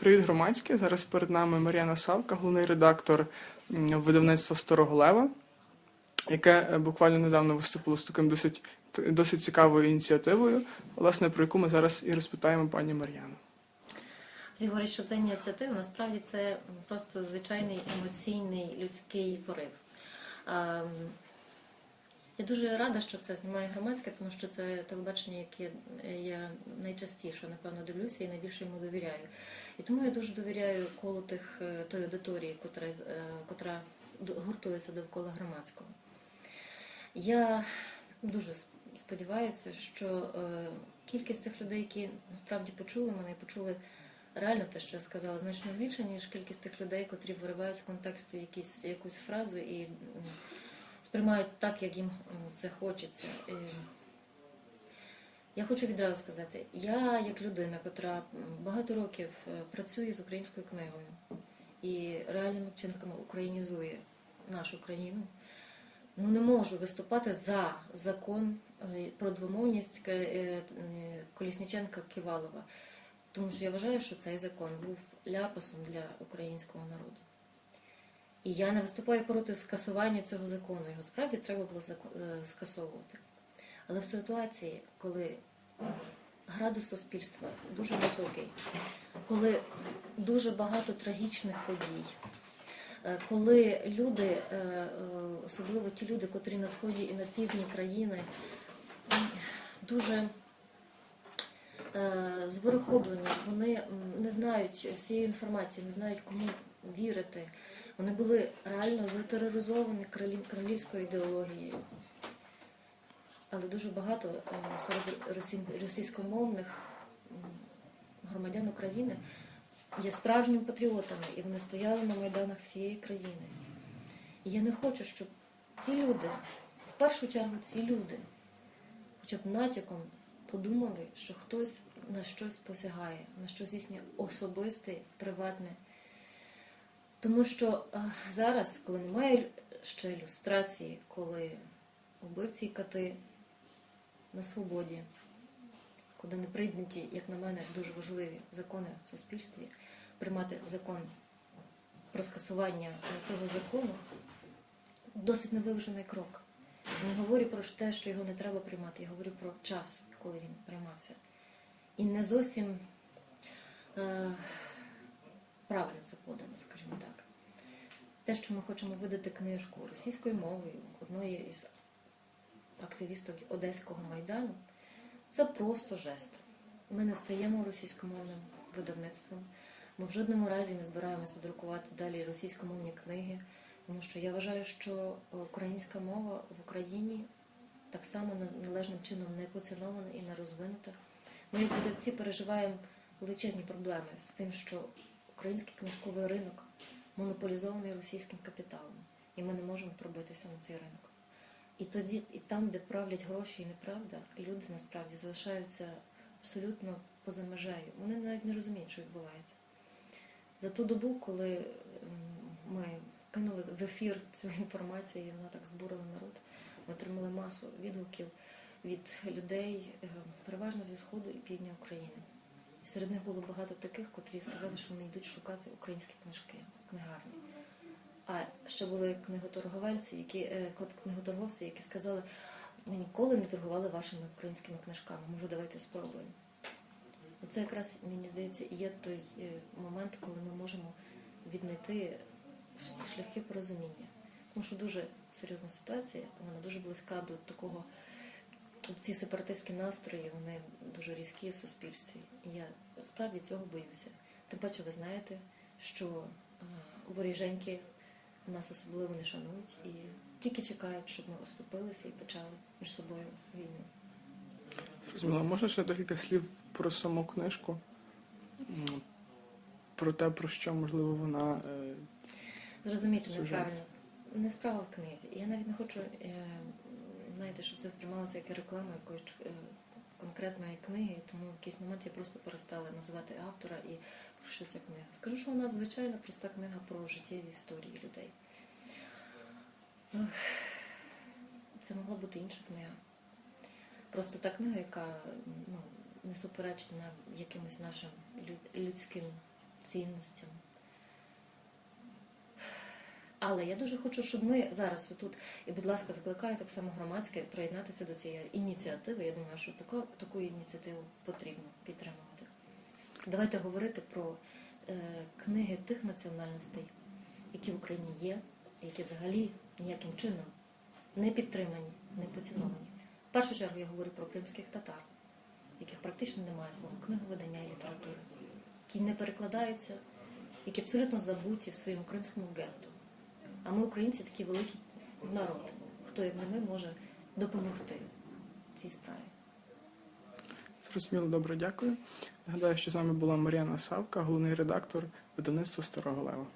Привіт, громадське. Зараз перед нами Мар'яна Савка, головний редактор видавництва Старого Лева, яке е, буквально недавно виступило з таким досить, досить цікавою ініціативою, власне, про яку ми зараз і розпитаємо пані Мар'яну. Всі говорять, що це ініціатива, насправді це просто звичайний емоційний людський порив. Я дуже рада, що це знімає громадське, тому що це телебачення, яке я найчастіше, напевно, дивлюся і найбільше йому довіряю. І тому я дуже довіряю колу тих е, тої аудиторії, котра, е, котра гуртується довкола громадського. Я дуже сподіваюся, що е, кількість тих людей, які насправді почули мене почули реально те, що я сказала, значно більше, ніж кількість тих людей, котрі виривають з контексту якісь, якусь фразу і сприймають так, як їм це хочеться. Я хочу відразу сказати, я як людина, котра багато років е, працює з українською книгою і реальними вчинками українізує нашу країну, ну не можу виступати за закон е, про двомовність е, Колісніченка Ківалова. Тому що я вважаю, що цей закон був ляпасом для українського народу. І я не виступаю проти скасування цього закону. Його справді треба було е, скасовувати. Але в ситуації, коли градус суспільства дуже високий, коли дуже багато трагічних подій, е, коли люди, е, особливо ті люди, котрі на сході і на півдні країни, дуже зворохоблені, вони не знають всієї інформації, не знають, кому вірити. Вони були реально затероризовані кремлівською ідеологією. Але дуже багато е, серед російськомовних громадян України є справжніми патріотами, і вони стояли на майданах всієї країни. І я не хочу, щоб ці люди, в першу чергу ці люди, хоча б натяком подумали, що хтось на щось посягає, на щось їхнє особисте, приватне. Тому що е, зараз, коли немає ще ілюстрації, коли вбивці і кати на свободі, куди не прийняті, як на мене, дуже важливі закони в суспільстві, приймати закон про скасування цього закону досить невиважений крок. Не говорю про те, що його не треба приймати, я говорю про час, коли він приймався. І не зовсім е, правильно це подано, скажімо так. Те, що ми хочемо видати книжку російською мовою одної із активісток Одеського майдану, це просто жест. Ми не стаємо російськомовним видавництвом. Ми в жодному разі не збираємося друкувати далі російськомовні книги, тому що я вважаю, що українська мова в Україні так само належним чином не поцінована і не розвинута. Ми, як видавці, переживаємо величезні проблеми з тим, що український книжковий ринок монополізований російським капіталом, і ми не можемо пробитися на цей ринок. І тоді, і там, де правлять гроші і неправда, люди насправді залишаються абсолютно поза межею. Вони навіть не розуміють, що відбувається. За ту добу, коли ем, ми кинули в ефір цю інформацію, і вона так збурила народ, ми отримали масу відгуків від людей, е, переважно зі сходу і півдня України. Серед них було багато таких, котрі сказали, що вони йдуть шукати українські книжки в книгарні. А ще були книготорговельці, які е, книготорговці, які сказали, ми ніколи не торгували вашими українськими книжками. Може, давайте спробуємо. Оце якраз мені здається і є той е, момент, коли ми можемо віднайти ці шляхи порозуміння. Тому що дуже серйозна ситуація, вона дуже близька до такого. Ці сепаратистські настрої, вони дуже різкі в суспільстві. І я справді цього боюся. Тим паче, ви знаєте, що е, воріженьки нас особливо не шанують і тільки чекають, щоб ми оступилися і почали між собою війну. Зрозуміло, можна ще декілька слів про саму книжку? Про те, про що, можливо, вона. е, Зрозуміти неправильно. Не справа в книзі. Я навіть не хочу, е, знаєте, щоб це сприймалося як реклама якоїсь е, конкретної книги, тому в якийсь момент я просто перестала називати автора і про що ця книга. Скажу, що у нас звичайна проста книга про життєві історії людей. Це могла бути інша книга. Просто та книга, яка ну, не суперечить якимось нашим людським цінностям. Але я дуже хочу, щоб ми зараз тут, і, будь ласка, закликаю так само громадське приєднатися до цієї ініціативи. Я думаю, що таку, таку ініціативу потрібно підтримувати. Давайте говорити про е, книги тих національностей, які в Україні є, які взагалі ніяким чином не підтримані, не поціновані. В першу чергу я говорю про кримських татар, яких практично немає свого книговидання і літератури, які не перекладаються, які абсолютно забуті в своєму кримському гетто. А ми, українці, такий великий народ. Хто як не ми може допомогти цій справі? Зрозуміло, добре, дякую. Нагадаю, що з нами була Мар'яна Савка, головний редактор видавництва Старого Лева.